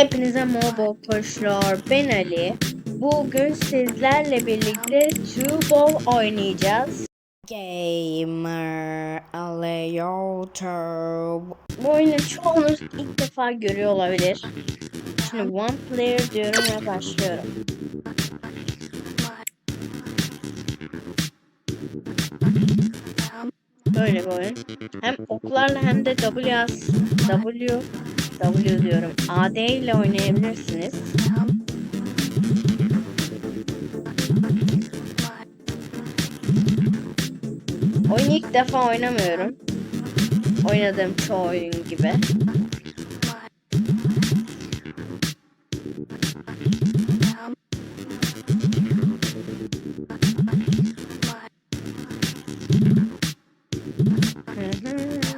Hepinize merhaba arkadaşlar. Ben Ali. Bugün sizlerle birlikte Two Ball oynayacağız. Gamer Ali YouTube. Bu oyunu çoğunuz ilk defa görüyor olabilir. Şimdi one player diyorum ve başlıyorum. Böyle bir oyun. Hem oklarla hem de W W W diyorum. AD ile oynayabilirsiniz. Oyunu ilk defa oynamıyorum. Oynadığım çoğu oyun gibi.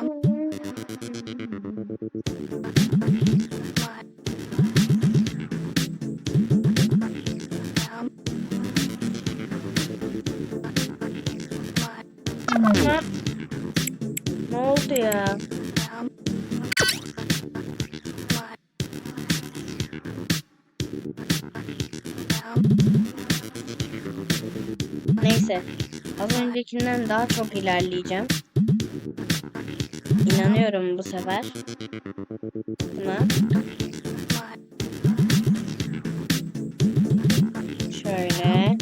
Ama öncekinden daha çok ilerleyeceğim. İnanıyorum bu sefer. Buna. Şöyle.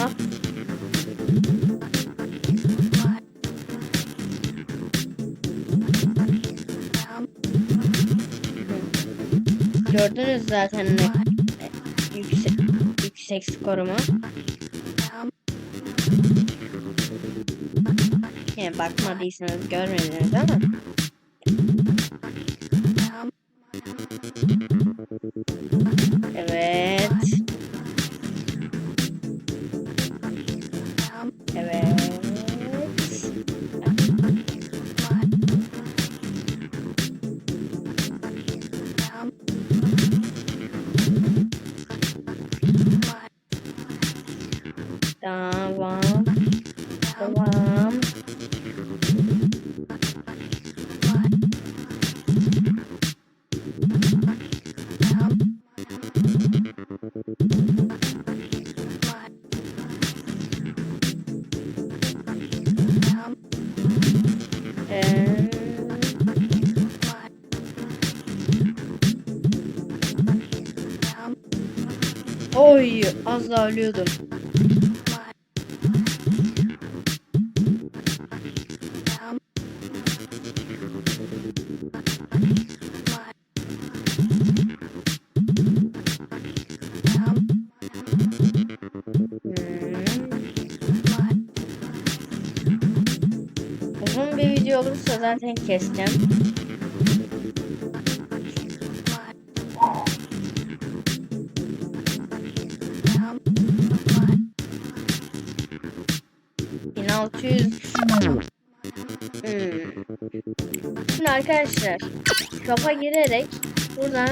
Ah. Gördünüz zaten ne- yüksek yüksek skorumu. Yani bakmadıysanız görmediniz ama. Evet. Evet. Tamam. Tamam. Oy az daha ölüyordum. Bir video olursa zaten keseceğim. Bin altı yüz. Hmm. Şimdi arkadaşlar kafa girerek buradan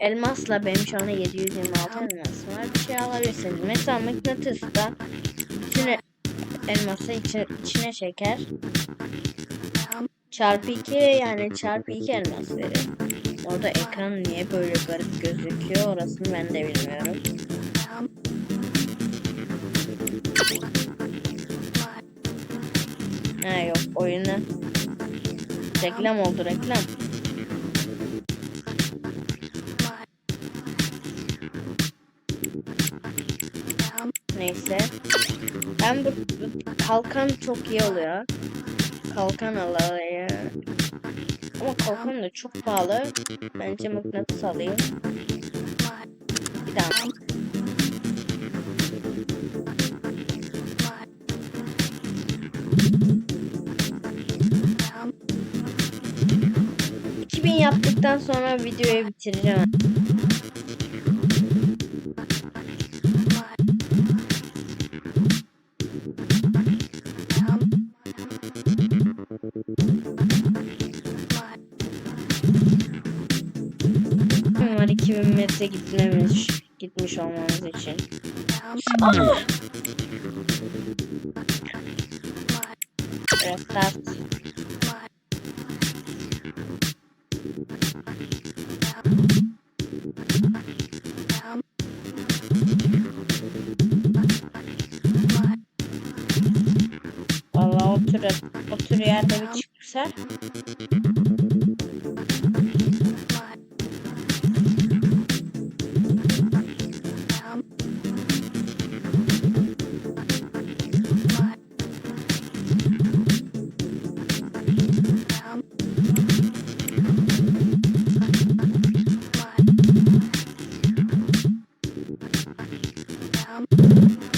elmasla benim şu anda 726 elmasım var. Bir şey alabilirsiniz. Mesela mıknatıs da bütün elması içine, içine çeker. Çarpı 2 yani çarpı 2 elmas verir. Orada ekran niye böyle garip gözüküyor orasını ben de bilmiyorum. Ha yok oyunu. Reklam oldu reklam. Neyse. Ben bu, bu kalkan çok iyi oluyor. Kalkan alayım. Ama kalkan da çok pahalı. Bence mıknatıs alayım. Bir daha. Yaptıktan sonra videoyu bitireceğim. Var 2000 metre gitmemiş, gitmiş olmamız için. Restart. Otur, otur yerde bir çıksa. Şu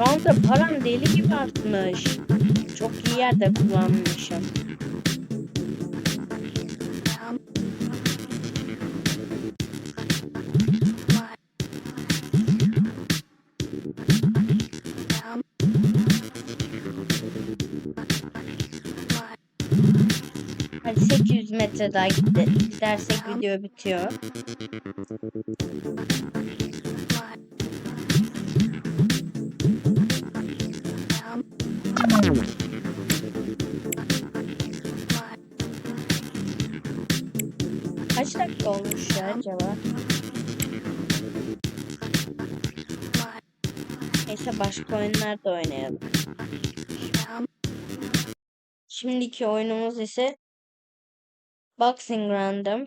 anda param deli gibi artmış. Çok iyi yerde kullanmışım. Metre daha gitti. Gidersek video bitiyor. Kaç dakika olmuş ya acaba? Neyse başka oyunlar da oynayalım. Şimdiki oyunumuz ise Boxing Random.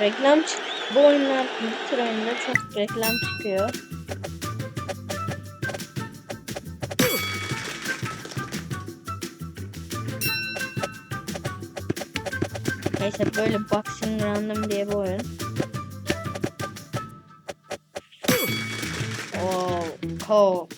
Reklam çık bu oyunlar bu tür oyunda çok reklam çıkıyor. Neyse böyle Boxing Random diye bir oyun. Oh, cool.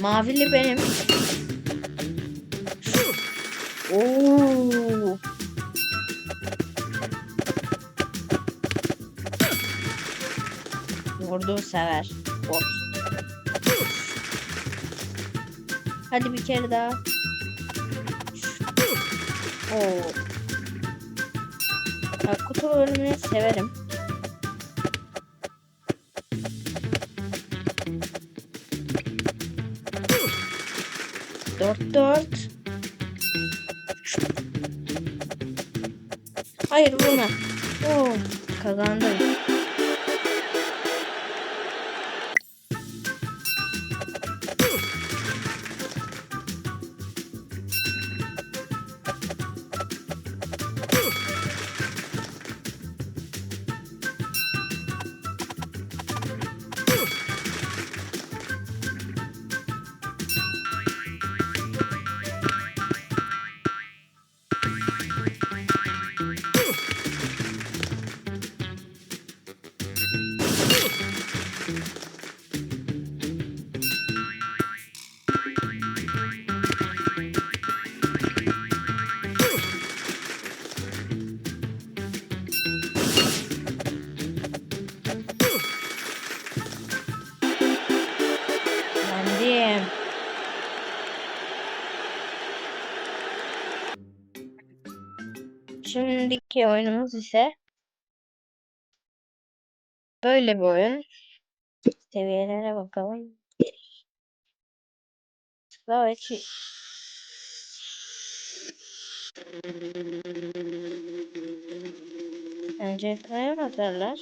Mavili benim. Oo. Vurduğu sever. Bot. Hadi bir kere daha. Oo. Ya, kutu bölümünü severim. Dört dört. Hayır vurma. Oo, kazandım. Şimdiki oyunumuz ise böyle bir oyun. Seviyelere bakalım. Çi- Bence yakalayamadılar.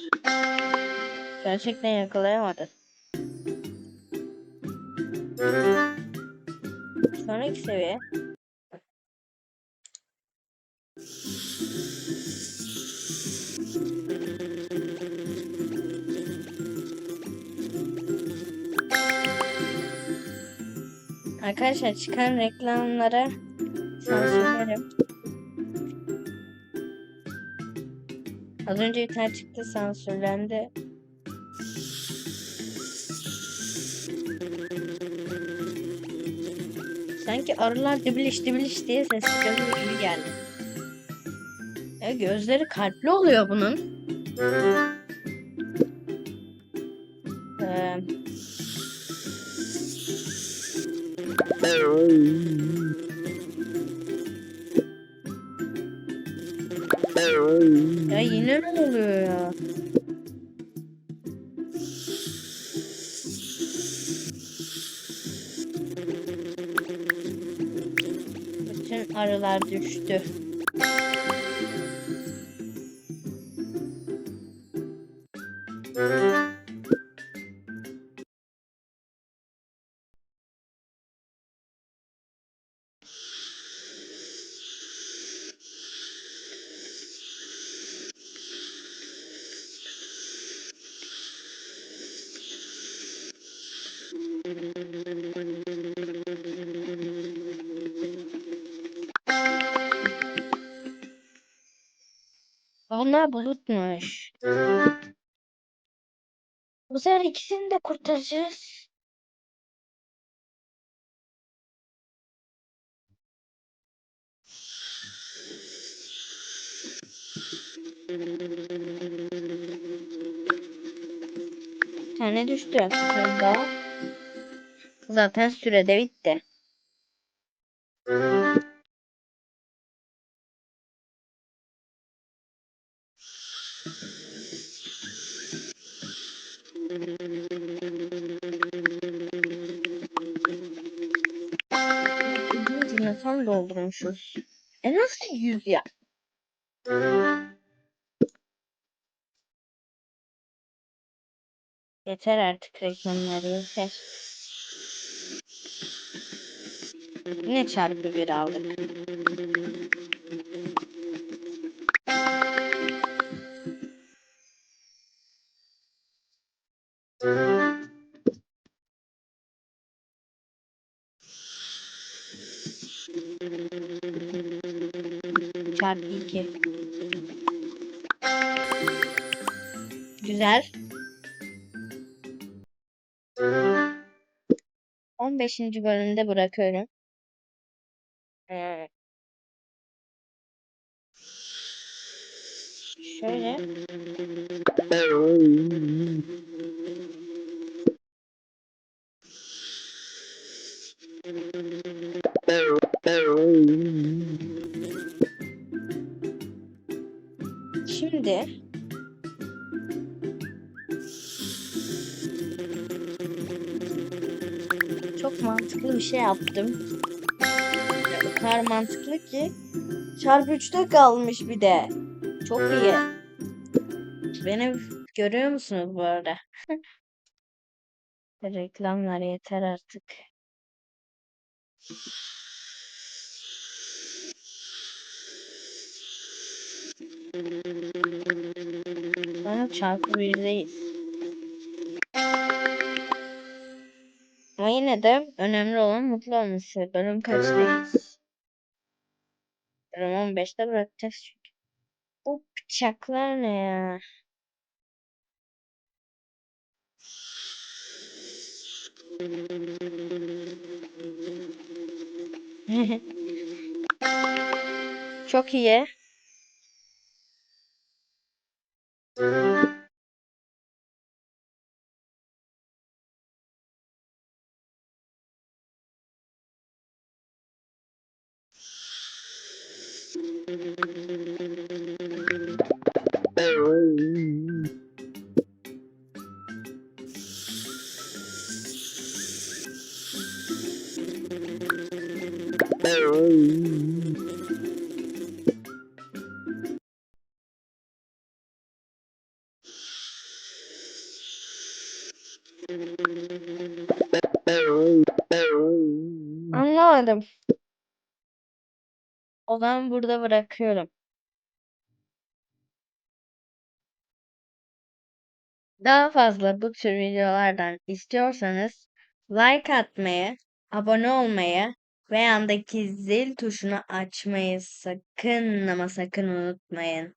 Gerçekten yakalayamadı. Sonraki seviye. Arkadaşlar çıkan reklamlara sansürlerim. Az önce bir tane çıktı sansürlendi. Sanki arılar dibiliş dibiliş diye ses çıkarıyor gibi geldi. E, gözleri kalpli oluyor bunun. Ya yine ne oluyor ya? Bütün arılar düştü. Onlar bulutmuş. Bu sefer ikisini de kurtaracağız. Bir tane düştü. Daha. Zaten sürede bitti. Yüzüne tam doldurmuşuz. E nasıl yüz ya? Yeter artık reklamlar yeter. Yine çarpı bir aldık. Çarpı iki. Güzel. 15. bölümde bırakıyorum. Ee, şöyle. şey yaptım. O kadar mantıklı ki. Çarpı 3'te kalmış bir de. Çok iyi. Beni görüyor musunuz bu arada? Reklamlar yeter artık. Bana çarpı 1'deyiz. Ama yine de önemli olan mutlu olması. Bölüm kaçtayız? Bölüm 15'te bırakacağız çünkü. Bu bıçaklar ne ya? Çok iyi. Anlamadım. O zaman burada bırakıyorum. Daha fazla bu tür videolardan istiyorsanız like atmayı, abone olmayı ve yandaki zil tuşunu açmayı sakın ama sakın unutmayın.